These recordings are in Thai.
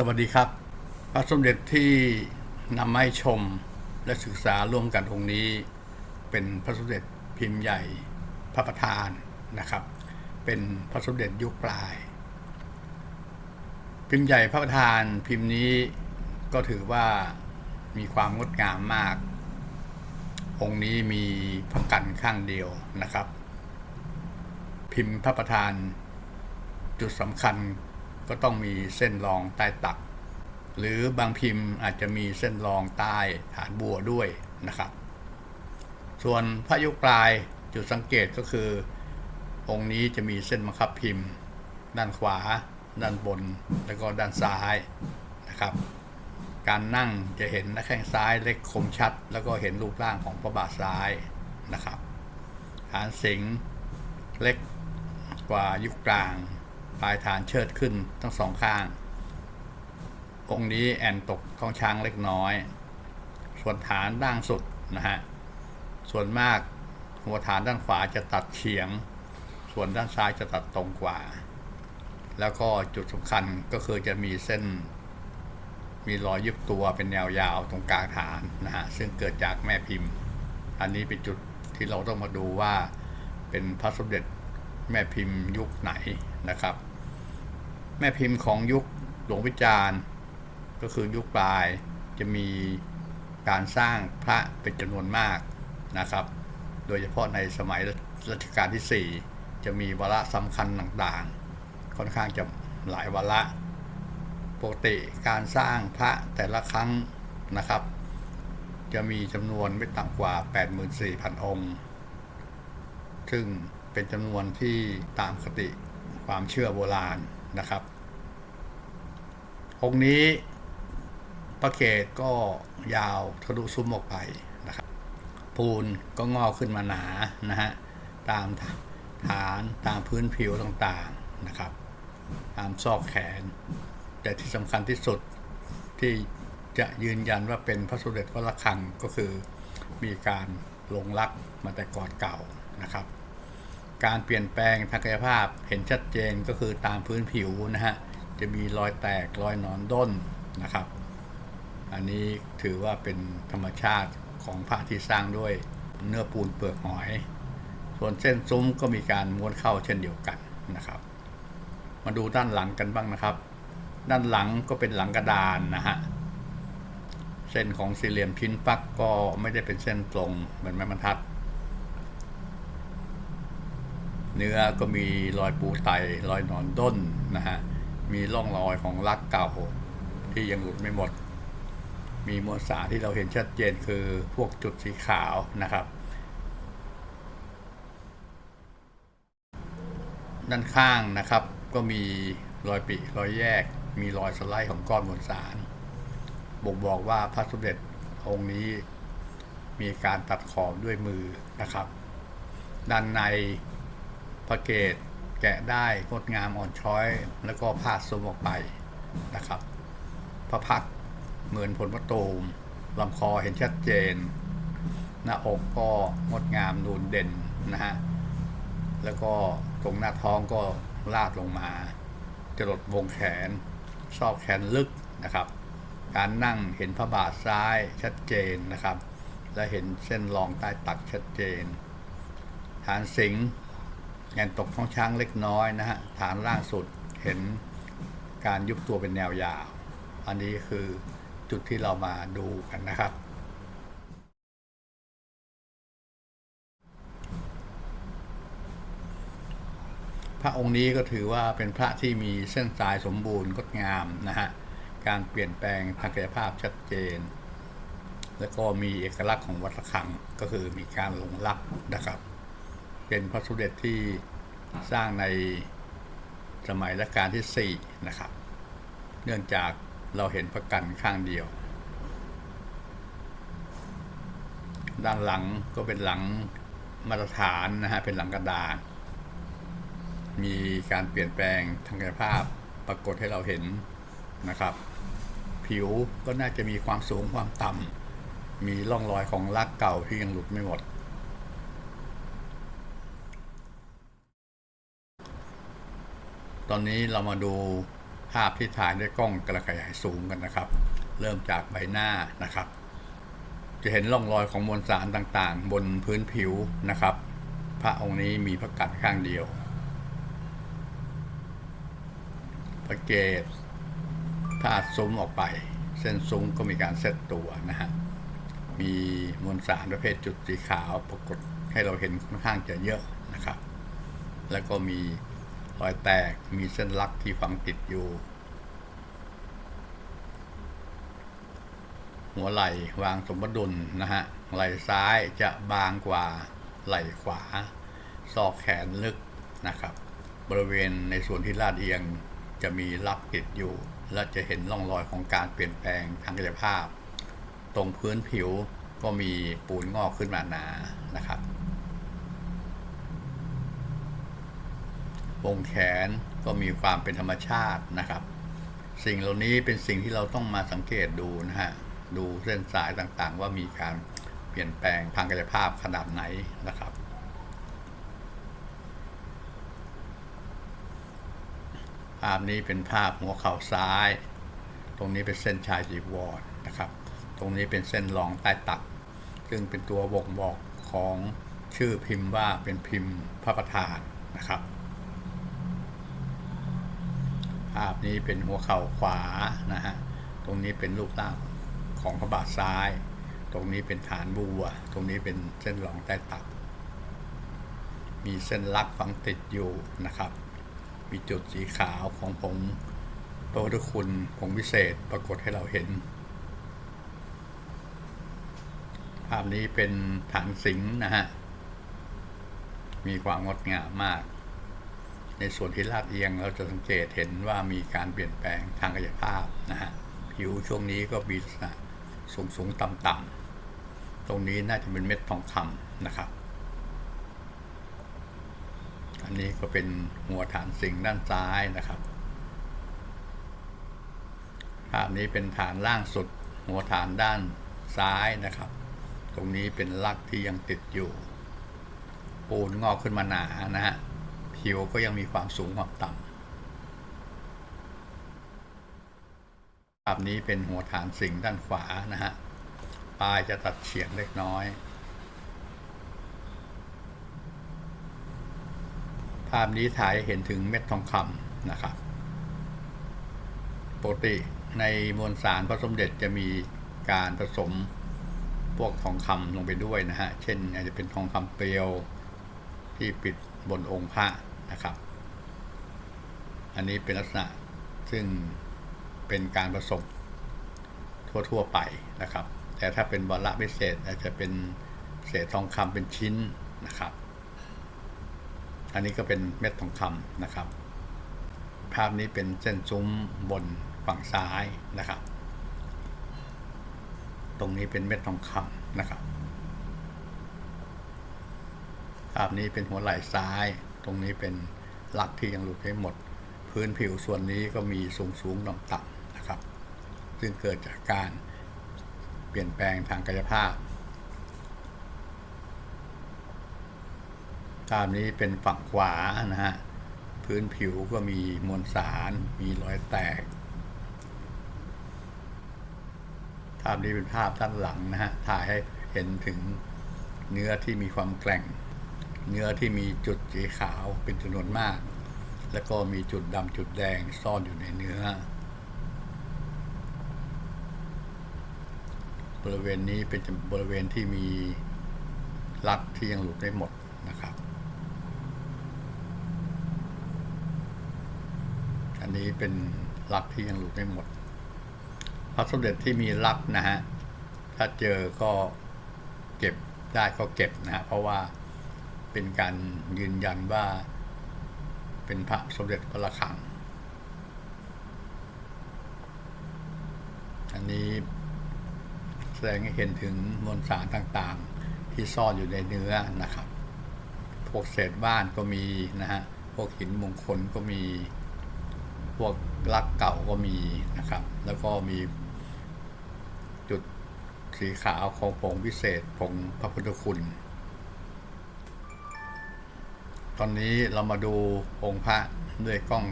สวัสดีครับ พระสมเด็จที่นำมาให้ชมและศึกษาร่วมกันองค์นี้ เป็นพระสมเด็จพิมพ์ใหญ่พระประธานนะครับ เป็นพระสมเด็จยุคปลาย พิมพ์ใหญ่พระประธานพิมพ์นี้ก็ถือว่ามีความงดงามมาก องค์นี้มีพระกันข้างเดียวนะครับ พิมพ์พระประธานจุดสำคัญ ก็ต้องมีเส้นรองใต้ตัก หรือบางพิมพ์อาจจะมีเส้นรองใต้ฐานบัวด้วยนะครับ ส่วนพระยุคปลายจุดสังเกตก็คือ องค์นี้จะมีเส้นบังคับพิมพ์ ด้านขวา ด้านบน แล้วก็ด้านซ้ายนะครับ การนั่งจะเห็นหน้าแข้งซ้ายเล็กคมชัด แล้วก็เห็นรูปร่างของพระบาทซ้ายนะครับฐานสิงเล็กกว่ายุคกลาง ปลายฐานเชิดขึ้นทั้งสองข้าง องค์นี้แอนตกท้องช้างเล็กน้อย ส่วนฐานด้านสุดนะฮะ ส่วนมากหัวฐานด้านขวาจะตัดเฉียง ส่วนด้านซ้ายจะตัดตรงกว่า แล้วก็จุดสำคัญก็คือจะมีเส้น มีรอยยึบตัวเป็นแนวยาวตรงกลางฐานนะฮะ ซึ่งเกิดจากแม่พิมพ์ อันนี้เป็นจุดที่เราต้องมาดูว่าเป็นพระสมเด็จแม่พิมพ์ยุคไหนนะครับ แม่พิมพ์ของยุคหลวงวิจารณ์ก็คือยุคปลายจะมีการสร้างพระเป็นจำนวนมากนะครับ โดยเฉพาะในสมัยรัชกาลที่ 4 จะมีวาระสำคัญต่างๆ ค่อนข้างจะหลายวาระปกติการสร้างพระแต่ละครั้งนะครับ จะมีจำนวนไม่ต่ำกว่า 84,000 องค์ ซึ่งเป็นจำนวนที่ตามคติความเชื่อโบราณ นะครับ องค์นี้พระเกศก็ยาวทะลุซุ้มออกไปนะครับ ปูนก็งอกขึ้นมาหนานะฮะตามฐานตามพื้นผิวต่างๆนะครับ ตามซอกแขน แต่ที่สำคัญที่สุดที่จะยืนยันว่าเป็นพระสมเด็จวัดระฆังก็คือมีการลงรักมาแต่ก่อนเก่านะครับ การเปลี่ยนแปลงทางกายภาพเห็นชัดเจนก็คือตามพื้นผิวนะฮะจะมีรอยแตกรอยหนอนด้นนะครับ อันนี้ถือว่าเป็นธรรมชาติของพระที่สร้างด้วยเนื้อปูนเปลือกหอย ส่วนเส้นซุ้มก็มีการม้วนเข้าเช่นเดียวกันนะครับ มาดูด้านหลังกันบ้างนะครับ ด้านหลังก็เป็นหลังกระดานนะฮะเส้นของสี่เหลี่ยมชิ้นปักก็ไม่ได้เป็นเส้นตรงเหมือนไม้บรรทัด เนื้อก็มีรอยปูไตรอยนอนด้นนะฮะ มีร่องรอยของลักเก่าที่ยังหลุดไม่หมด มีมวลสารที่เราเห็นชัดเจนคือพวกจุดสีขาวนะครับ ด้านข้างนะครับก็มีรอยปิรอยแยก มีรอยสไลด์ของก้อนมวลสารบ่งบอกว่าพระสมเด็จองค์นี้มีการตัดขอบด้วยมือนะครับ ด้านใน พระเกศแกะได้งดงามอ่อนช้อย แล้วก็พาดซมออกไปนะครับ พระพักเหมือนผลมะตูมลำคอเห็นชัดเจน หน้าอกก็งดงามนูนเด่นนะฮะ แล้วก็ตรงหน้าท้องก็ลาดลงมาจรดวงแขนซอกแขนลึกนะครับ การนั่งเห็นพระบาทซ้ายชัดเจนนะครับ และเห็นเส้นรองใต้ตักชัดเจนฐานสิง งนตกท้องช้างเล็กน้อยนะฮะฐานล่างสุดเห็นการยุบตัวเป็นแนวยาว อันนี้คือจุดที่เรามาดูกันนะครับ พระองค์นี้ก็ถือว่าเป็นพระที่มีเส้นสายสมบูรณ์งดงามนะฮะการเปลี่ยนแปลงทางกายภาพชัดเจน แล้วก็มีเอกลักษณ์ของวัดระฆังก็คือมีการลงรักนะครับ เป็นพระสมเด็จที่สร้างในสมัยรัชกาลที่ 4 นะครับ เนื่องจากเราเห็นพระกันข้างเดียว ด้านหลังก็เป็นหลังมาตรฐานนะฮะ เป็นหลังกระดาน มีการเปลี่ยนแปลงทางกายภาพปรากฏให้เราเห็นนะครับ ผิวก็น่าจะมีความสูงความต่ำมีร่องรอยของลักเก่าที่ยังหลุดไม่หมด ตอนนี้เรามาดูภาพที่ถ่ายด้วยกล้องกระขยายสูงกันนะครับ เริ่มจากใบหน้านะครับ จะเห็นร่องรอยของมวลสารต่างๆ บนพื้นผิวนะครับ พระองค์นี้มีพระกัดข้างเดียว พระเกศถ้าซุ้มออกไป เส้นซุ้มก็มีการเซตตัวนะฮะมีมวลสารประเภทจุดสีขาวปรากฏให้เราเห็นค่อนข้างจะเยอะนะครับ แล้วก็มี รอยแตกมีเส้นลักที่ฝังติดอยู่ หัวไหล่วางสมดุลนะฮะไหล่ซ้ายจะบางกว่าไหล่ขวาซอกแขนลึกนะครับ บริเวณในส่วนที่ลาดเอียงจะมีลักติดอยู่ และจะเห็นร่องรอยของการเปลี่ยนแปลงทางกายภาพ ตรงพื้นผิวก็มีปูนงอกขึ้นมาหนานะครับ วงแขนก็มีความเป็นธรรมชาตินะครับ สิ่งเหล่านี้เป็นสิ่งที่เราต้องมาสังเกตดูนะฮะดูเส้นสายต่างๆ ว่ามีการเปลี่ยนแปลงทางกายภาพขนาดไหนนะครับ ภาพนี้เป็นภาพหัวเข่าซ้าย ตรงนี้เป็นเส้นชายจีวรนะครับ ตรงนี้เป็นเส้นรองใต้ตัก ซึ่งเป็นตัวบ่งบอกของชื่อพิมพ์ว่าเป็นพิมพ์พระประธานนะครับ ภาพนี้เป็นหัวเข่าขวานะฮะ ตรงนี้เป็นรูปร่างของพระบาทซ้าย ตรงนี้เป็นฐานบัว ตรงนี้เป็นเส้นรองใต้ตักมีเส้นลักฝังติดอยู่นะครับ มีจุดสีขาวของผงโตทุกคุณผงวิเศษปรากฏให้เราเห็น ภาพนี้เป็นฐานสิงห์นะฮะ มีความงดงามมาก ในส่วนที่ลาดเอียงเราจะสังเกตเห็นว่ามีการเปลี่ยนแปลงทางกายภาพนะฮะผิวช่วงนี้ก็มีลักษณะสูงสูงต่ำต่ำตรงนี้น่าจะเป็นเม็ดทองคำนะครับ อันนี้ก็เป็นหัวฐานสิงด้านซ้ายนะครับภาพนี้เป็นฐานล่างสุด หัวฐานด้านซ้ายนะครับ ตรงนี้เป็นลักที่ยังติดอยู่ปูนงอกขึ้นมาหนานะฮะ ผิวก็ยังมีความสูงความต่ำภาพนี้เป็นหัวฐานสิงด้านขวานะฮะปลายจะตัดเฉียงเล็กน้อย ภาพนี้ถ่ายเห็นถึงเม็ดทองคำนะครับปกติในมวลสารพระสมเด็จจะมีการผสมพวกทองคำลงไปด้วยนะฮะ เช่นอาจจะเป็นทองคำเปลวที่ปิดบนองค์พระ นะครับ อันนี้เป็นลักษณะซึ่งเป็นการผสมทั่วๆไปนะครับ แต่ถ้าเป็นวาระพิเศษอาจจะเป็นเศษทองคำเป็นชิ้นนะครับ อันนี้ก็เป็นเม็ดทองคำนะครับ ภาพนี้เป็นเส้นซุ้มบนฝั่งซ้ายนะครับ ตรงนี้เป็นเม็ดทองคำนะครับ ภาพนี้เป็นหัวไหล่ซ้าย รงนี้เป็นลักที่ยังหลุดไม่หมด พื้นผิวส่วนนี้ก็มีสูงสูงต่ำต่ำนะครับ ซึ่งเกิดจากการเปลี่ยนแปลงทางกายภาพภาพนี้เป็นฝั่งขวานะฮะพื้นผิวก็มีมวลสารมีรอยแตกภาพนี้เป็นภาพด้านหลังนะฮะถ่ายให้เห็นถึงเนื้อที่มีความแกร่ง เนื้อที่มีจุดสีขาวเป็นจำนวนมาก แล้วก็มีจุดดำจุดแดงซ่อนอยู่ในเนื้อ บริเวณนี้เป็นบริเวณที่มีลักที่ยังหลุดไม่หมดนะครับ อันนี้เป็นลักที่ยังหลุดไม่หมด พระสมเด็จที่มีลักนะฮะ ถ้าเจอก็เก็บได้ก็เก็บนะฮะ เพราะว่า เป็นการยืนยันว่าเป็นพระสมเด็จพระระฆัง อันนี้แสดงให้เห็นถึงมวลสารต่างๆ ที่ซ่อนอยู่ในเนื้อนะครับ พวกเศษบ้านก็มีนะฮะ พวกหินมงคลก็มี พวกลักเก่าก็มีนะครับ แล้วก็มีจุดสีขาวของผงวิเศษผงพระพุทธคุณ ตอนนี้เรามาดูองค์พระด้วยกล้อง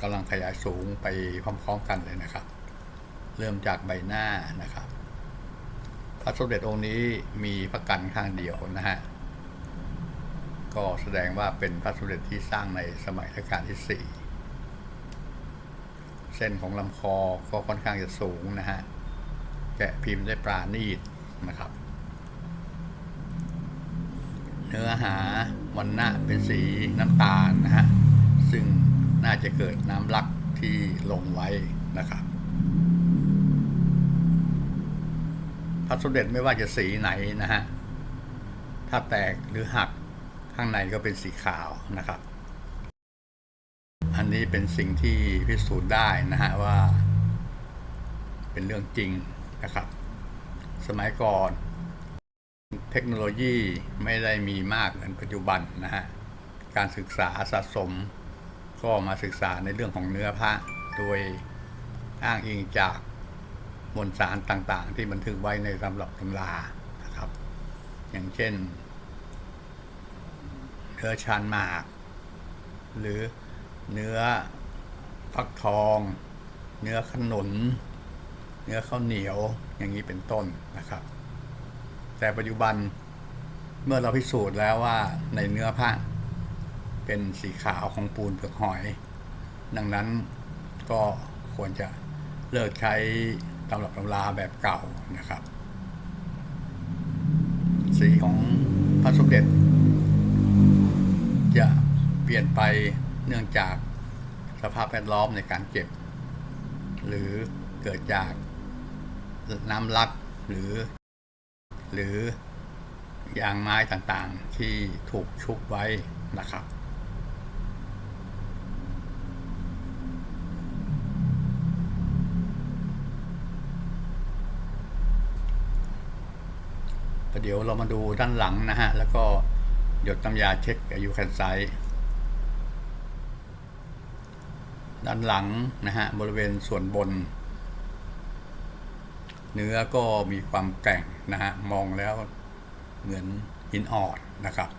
กำลังขยายสูงไปพร้อมๆกันเลยนะครับ เริ่มจากใบหน้านะครับ พระสมเด็จองค์นี้มีพระกันข้างเดียวนะฮะก็แสดงว่าเป็นพระสมเด็จที่สร้างในสมัยรัชกาลที่สี่เส้นของลำคอก็ค่อนข้างจะสูงนะฮะแกะพิมพ์ได้ปราณีตนะครับ เนื้อหาวันหน้าเป็นสีน้ำตาลนะฮะ ซึ่งน่าจะเกิดน้ำลักที่ลงไว้นะครับพระสมเด็จไม่ว่าจะสีไหนนะฮะ ถ้าแตกหรือหักข้างในก็เป็นสีขาวนะครับ อันนี้เป็นสิ่งที่พิสูจน์ได้นะฮะว่า เป็นเรื่องจริงนะครับ สมัยก่อน เทคโนโลยีไม่ได้มีมากเหมือนปัจจุบันนะฮะ การศึกษาสะสม ก็มาศึกษาในเรื่องของเนื้อผ้าโดยอ้างอิงจากมวลสารต่างๆ ที่บันทึกไว้ในตำรับตำรานะครับ อย่างเช่นเนื้อชานหมาก หรือเนื้อฟักทอง เนื้อขนุน เนื้อข้าวเหนียวอย่างนี้เป็นต้นนะครับ แต่ปัจจุบันเมื่อเราพิสูจน์แล้วว่าในเนื้อผ้าเป็นสีขาวของปูนเปลือกหอย ดังนั้นก็ควรจะเลิกใช้ตำรับตำราแบบเก่านะครับ สีของพระสมเด็จ จะเปลี่ยนไปเนื่องจากสภาพแวดล้อมในการเก็บ หรือเกิดจากน้ำลักหรือ หรือยางไม้ต่างๆที่ถูกชุบไว้นะครับ เดี๋ยวเรามาดูด้านหลังนะฮะ แล้วก็หยดน้ำยาเช็คอายุแคนไซด้านหลังนะฮะบริเวณส่วนบน เนื้อก็มีความแกร่งนะฮะมองแล้วเหมือนหินอ่อนนะครับ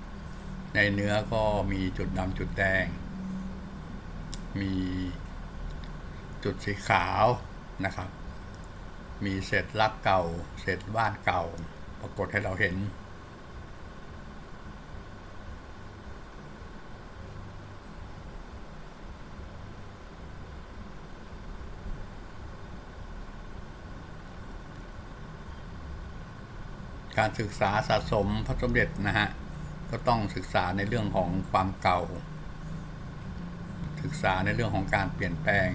ในเนื้อก็มีจุดดำจุดแดง มีจุดสีขาวนะครับ มีเศษลักเก่า เศษบ้านเก่า ปรากฏให้เราเห็น การศึกษาสะสมพระสมเด็จนะฮะก็ต้องศึกษาในเรื่องของความเก่า ศึกษาในเรื่องของการเปลี่ยนแปลง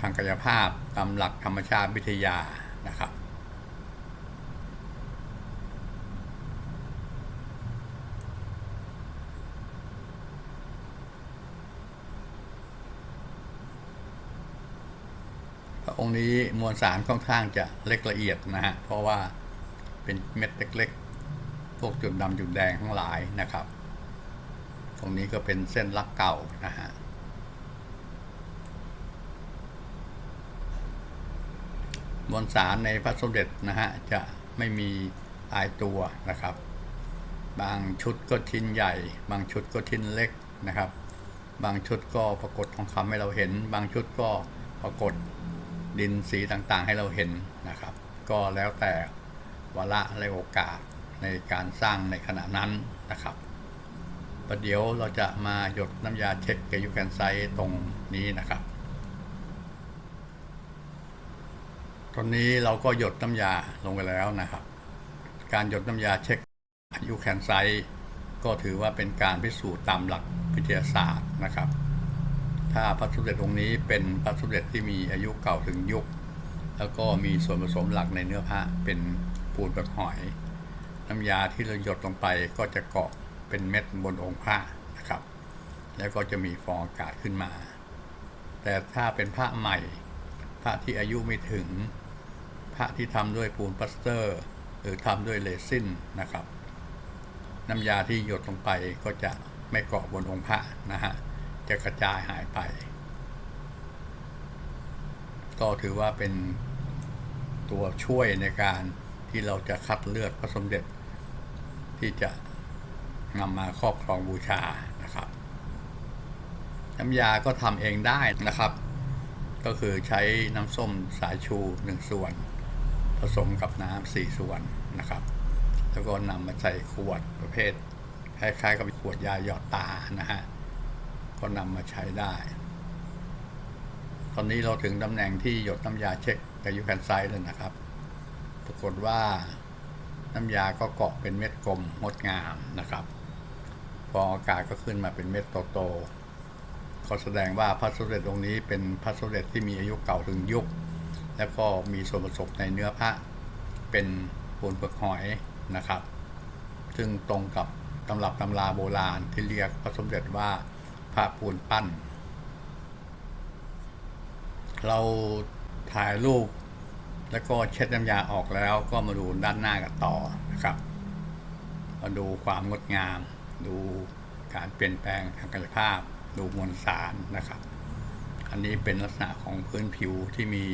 ทางกายภาพตามหลักธรรมชาติวิทยานะครับ พระองค์นี้มวลสารค่อนข้างจะเล็กละเอียดนะฮะเพราะว่า เป็นเม็ดเล็กๆ พวกจุดดำจุดแดงทั้งหลายนะครับ ตรงนี้ก็เป็นเส้นลักเก่านะฮะมวลสารในพระสมเด็จนะฮะจะไม่มีตายตัวนะครับ บางชุดก็ชิ้นใหญ่ บางชุดก็ชิ้นเล็กนะครับ บางชุดก็ปรากฏทองคำให้เราเห็น บางชุดก็ปรากฏดินสีต่างๆให้เราเห็นนะครับ ก็แล้วแต่ วาระและโอกาสในการสร้างในขณะนั้นนะครับประเดี๋ยวเราจะมาหยดน้ำยาเช็คเกยูแคนไซต์ตรงนี้นะครับ ตอนนี้เราก็หยดน้ำยาลงไปแล้วนะครับ การหยดน้ำยาเช็คอายุแคนไซต์ก็ถือว่าเป็นการพิสูจน์ตามหลักวิทยาศาสตร์นะครับ ถ้าพระสมเด็จองค์นี้เป็นพระสมเด็จที่มีอายุเก่าถึงยุค แล้วก็มีส่วนผสมหลักในเนื้อผ้าเป็น ปูนแบบหอย น้ำยาที่เราหยดลงไปก็จะเกาะเป็นเม็ดบนองค์ผ้านะครับ แล้วก็จะมีฟองอากาศขึ้นมา แต่ถ้าเป็นผ้าใหม่ผ้าที่อายุไม่ถึงผ้าที่ทำด้วยปูนพลาสเตอร์ หรือทำด้วยเรซินนะครับ น้ำยาที่หยดลงไปก็จะไม่เกาะบนองค์พระนะฮะจะกระจายหายไป ก็ถือว่าเป็นตัวช่วยในการ ที่เราจะคัดเลือกพระสมเด็จ ที่จะนำมาครอบครองบูชานะครับน้ำยาก็ทำเองได้นะครับ ก็คือใช้น้ำส้มสายชูหนึ่งส่วน ผสมกับน้ำสี่ส่วนนะครับ แล้วก็นำมาใส่ขวดประเภทคล้ายๆกับขวดยาหยอดตานะฮะก็นำมาใช้ได้ ตอนนี้เราถึงตำแหน่งที่หยดน้ำยาเช็คกับยูแคนไซด์แล้วนะครับ ปรากฏว่าน้ำยาก็เกาะเป็นเม็ดกลมงดงามนะครับฟออากาศก็ขึ้นมาเป็นเม็ดโตๆก็แสดงว่าพระสมเด็จตรงนี้เป็นพระสมเด็จที่มีอายุเก่าถึงยุค แล้วก็มีส่วนผสมในเนื้อพระเป็นปูนเปลือกหอยนะครับ ซึ่งตรงกับตำรับตำราโบราณที่เรียกพระสมเด็จว่าพระปูนปั้น เราถ่ายรูป แล้วก็เช็ดน้ำยาออกแล้วก็มาดูด้านหน้ากันต่อนะครับมาดูความงดงาม ดูการเปลี่ยนแปลงทางกายภาพ ดูมวลสารนะครับ อันนี้เป็นลักษณะของพื้นผิวที่มี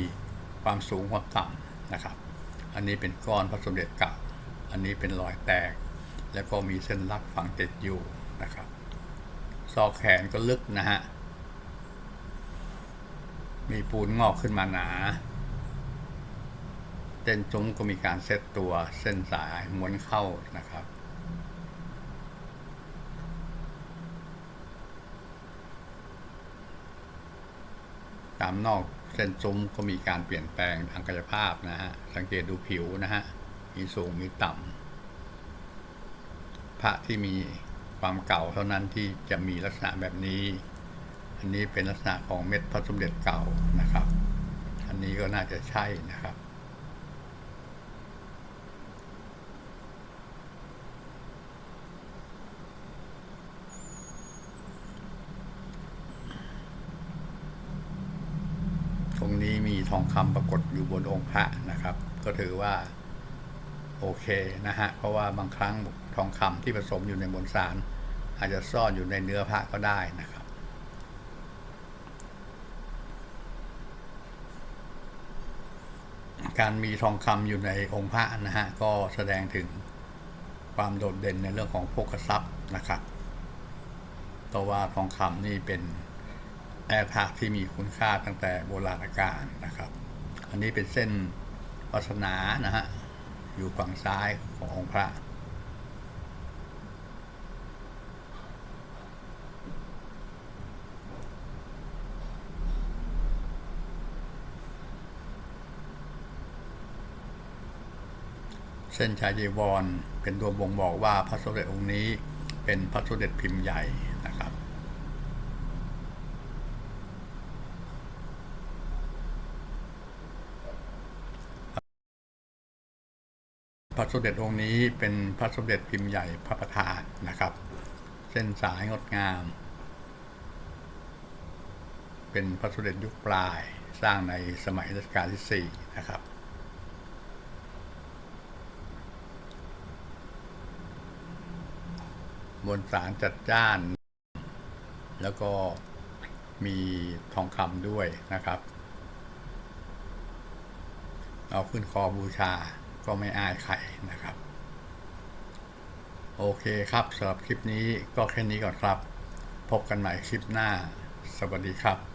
ความสูงความต่ำนะครับ อันนี้เป็นก้อนพระสมเด็จเก่าอันนี้เป็นรอยแตก แล้วก็มีเส้นลักฝังติดอยู่นะครับซอกแขนก็ลึกนะฮะมีปูนงอกขึ้นมาหนา เต้นจุ้มก็มีการเซตตัวเส้นสายม้วนเข้านะครับ ตามนอกเส้นซุ้มก็มีการเปลี่ยนแปลงทางกายภาพนะฮะ สังเกตดูผิวนะฮะ มีสูงมีต่ำพระที่มีความเก่าเท่านั้นที่จะมีลักษณะแบบนี้ อันนี้เป็นลักษณะของเม็ดพระสมเด็จเก่านะครับ อันนี้ก็น่าจะใช่นะครับ นี้มีทองคำปรากฏอยู่บนองค์พระนะครับ ก็ถือว่าโอเคนะฮะ เพราะว่าบางครั้งทองคำที่ผสมอยู่ในมวลสาร อาจจะซ่อนอยู่ในเนื้อพระก็ได้นะครับ การมีทองคำอยู่ในองค์พระนะฮะ ก็แสดงถึงความโดดเด่นในเรื่องของโภคทรัพย์นะครับเพราะว่าทองคำนี่เป็น แอร์พระที่มีคุณค่าตั้งแต่โบราณกาลนะครับ อันนี้เป็นเส้นวาสนานะฮะ อยู่ฝั่งซ้ายขององค์พระเส้นชายจีวรเป็นตัวบ่งบอกว่าพระสมเด็จองค์นี้เป็นพระสมเด็จพิมพ์ใหญ่นะครับ พระสมเด็จองค์นี้เป็นพระสมเด็จพิมพ์ใหญ่พระประธานนะครับ เส้นสายงดงาม เป็นพระสมเด็จยุคปลายสร้างในสมัยรัชกาลที่ 4 นะครับ มวลสารจัดจ้าน แล้วก็มีทองคำด้วยนะครับ เอาขึ้นคอบูชา ก็ไม่อายใครนะครับ โอเคครับสำหรับคลิปนี้ก็แค่นี้ก่อนครับ พบกันใหม่คลิปหน้า สวัสดีครับ